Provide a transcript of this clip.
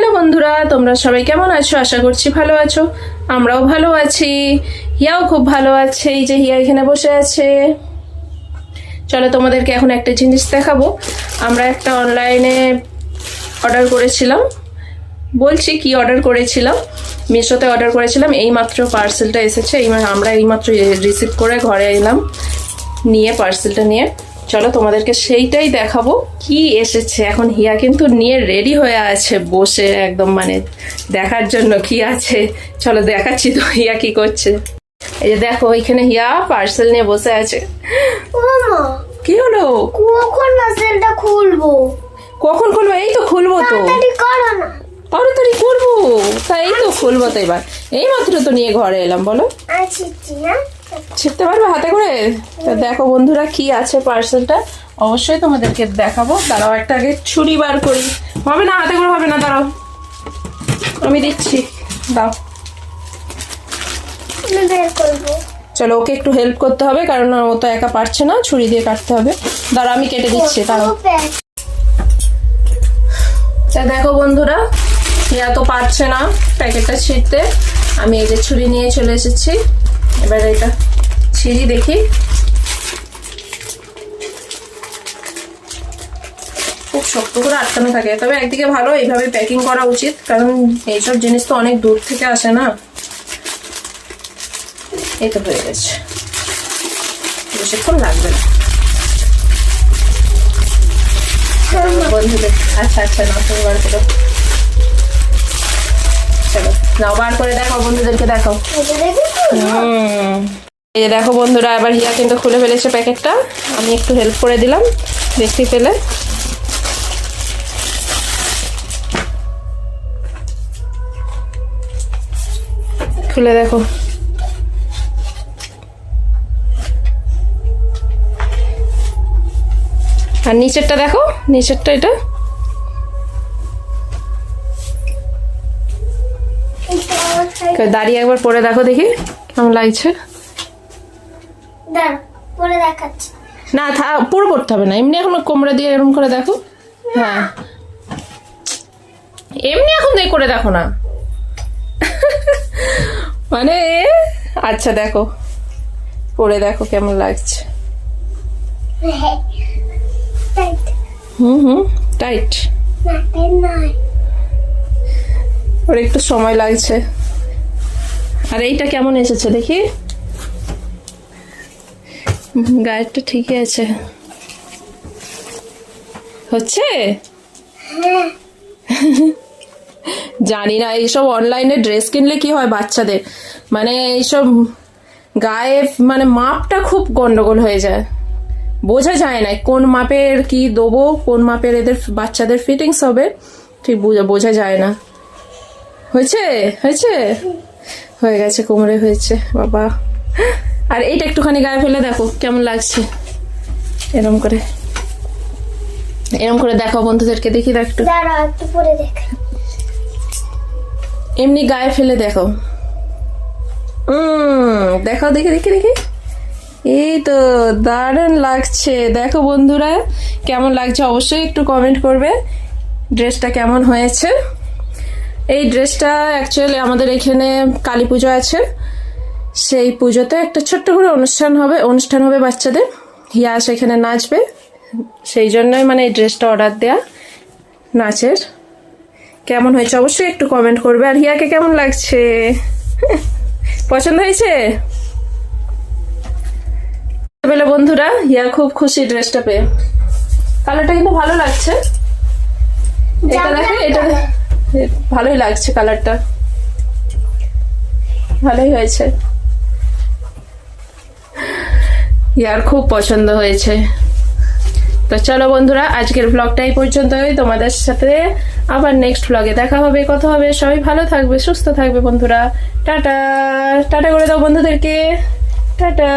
Hello বন্ধুরা, তোমরা সবাই কেমন আছো? আশা করছি ভালো আছো। আমরাও ভালো আছি। হিয়াও খুব ভালো আছে। এই যে হিয়া এখানে বসে আছে। চলো তোমাদেরকে এখন একটা জিনিস দেখাবো। আমরা একটা অনলাইনে অর্ডার করেছিলাম। বলছি কি অর্ডার করেছিলাম? মিশোতে অর্ডার করেছিলাম। এই মাত্র পার্সেলটা এসেছে। এই আমরা এইমাত্র রিসিভ করে ঘরে এলাম। নিয়ে পার্সেলটা নিয়ে। চলো তোমাদেরকে সেইটাই দেখাবো। কি এসেছে? এখন হিয়া কিন্তু নিয়ে রেডি হয়ে আছে বসে একদম মানে দেখার জন্য কি আছে। চলো দেখাচ্ছি তো হিয়া কি করছে। এই যে দেখো এখানে হিয়া পার্সেল নিয়ে বসে আছে। কি হলো? কখন মাসেলটা খুলবো? কখন খুলবো? এই তো খুলবো তো। তাড়াতাড়ি করো করব। তা এই তো খুলবো তো এবার। এই মাত্র তো নিয়ে ঘরে এলাম বলো। আছি। না ছিপতে পারবে হাতে করে? তো দেখো বন্ধুরা কি আছে পার্সেলটা। অবশ্যই তোমাদেরকে দেখাবো। দাঁড়াও একটা আগে ছুরি বার করি। হবে না হাতে করে হবে না দাঁড়াও। আমি দিচ্ছি। দাও। চলো ওকে একটু হেল্প করতে হবে কারণ ও তো একা পারছে না ছুরি দিয়ে কাটতে হবে। দাঁড়াও আমি কেটে দিচ্ছি দাঁড়াও। তা দেখো বন্ধুরা ইয়া তো পারছে না প্যাকেটটা ছিঁড়তে। আমি এই যে ছুরি নিয়ে চলে এসেছি। এবার এটা ছিঁড়ি দেখি। খুব শক্ত করে আটকানো থাকে তবে একদিকে ভালো এইভাবে প্যাকিং করা উচিত কারণ এইসব জিনিস তো অনেক দূর থেকে আসে না। এই তো হয়ে গেছে। বেশিক্ষণ লাগবে না। বন্ধুদের আচ্ছা আচ্ছা নাও তুমি বার করো নাও, বার করে দেখাও, বন্ধুদেরকে দেখাও। এই যে দেখো বন্ধুরা আবার হিয়া কিন্তু খুলে ফেলেছে প্যাকেটটা। আমি একটু হেল্প করে দিলাম, দেখতে পেলে। খুলে দেখো। আর নিচেরটা দেখো, নিচেরটা এটা। দাঁড়িয়ে একবার পরে দেখো দেখি কেমন লাগছে। পরে দেখাচ্ছি। না থা পুরো পড়তে হবে না এমনি এখন কোমরা দিয়ে এরকম করে দেখো। হ্যাঁ। এমনি এখন দিয়ে করে দেখো না। মানে আচ্ছা দেখো পরে দেখো কেমন লাগছে। হুম হুম টাইট ওর একটু সময় লাগছে। আর এইটা কেমন এসেছে দেখি? গায়েরটা ঠিকই আছে। হচ্ছে? জানি না, এইসব অনলাইনে ড্রেস কিনলে কি হয় বাচ্চাদের? মানে এইসব গায়ে মানে মাপটা খুব গন্ডগোল হয়ে যায়। বোঝা যায় না কোন মাপের কি দেবো, কোন মাপের এদের বাচ্চাদের ফিটিংস হবে, ঠিক বোঝা বোঝা যায় না। হয়েছে? হয়েছে? হয়ে গেছে কোমরে হয়েছে বাবা। আর এইটা একটুখানি গায়ে ফেলে দেখো কেমন লাগছে। এরম করে। এরম করে দেখো বন্ধুদেরকে দেখি দেখ একটু। দেখ। এমনি গায়ে ফেলে দেখো উম, দেখাও দেখি দেখি দেখি। এই তো দারুণ লাগছে। দেখো বন্ধুরা কেমন লাগছে অবশ্যই একটু কমেন্ট করবে। ড্রেসটা কেমন হয়েছে? এই ড্রেসটা অ্যাকচুয়ালি আমাদের এখানে কালী পুজো আছে। সেই পুজোতে একটা ছোট্ট করে অনুষ্ঠান হবে অনুষ্ঠান হবে বাচ্চাদের। হিয়া সেখানে নাচবে। সেই জন্যই মানে এই ড্রেসটা অর্ডার দেয়া নাচের। কেমন হয়েছে? অবশ্যই একটু কমেন্ট করবে। আর হিয়াকে কেমন লাগছে? পছন্দ হয়েছে? বেলা বন্ধুরা, হিয়া খুব খুশি ড্রেসটা পেয়ে। কালারটা কিন্তু ভালো লাগছে। এটা দেখো, এটা ভালোই লাগছে কালারটা। ভালোই হয়েছে। ইয়ার খুব পছন্দ হয়েছে। তো চলো বন্ধুরা, আজকের ব্লগটা এই পর্যন্তই। তোমাদের সাথে আবার নেক্সট ব্লগে দেখা হবে, কথা হবে। সবাই ভালো থাকবে, সুস্থ থাকবে বন্ধুরা। টাটা। টাটা করে দাও বন্ধুদেরকে। টাটা।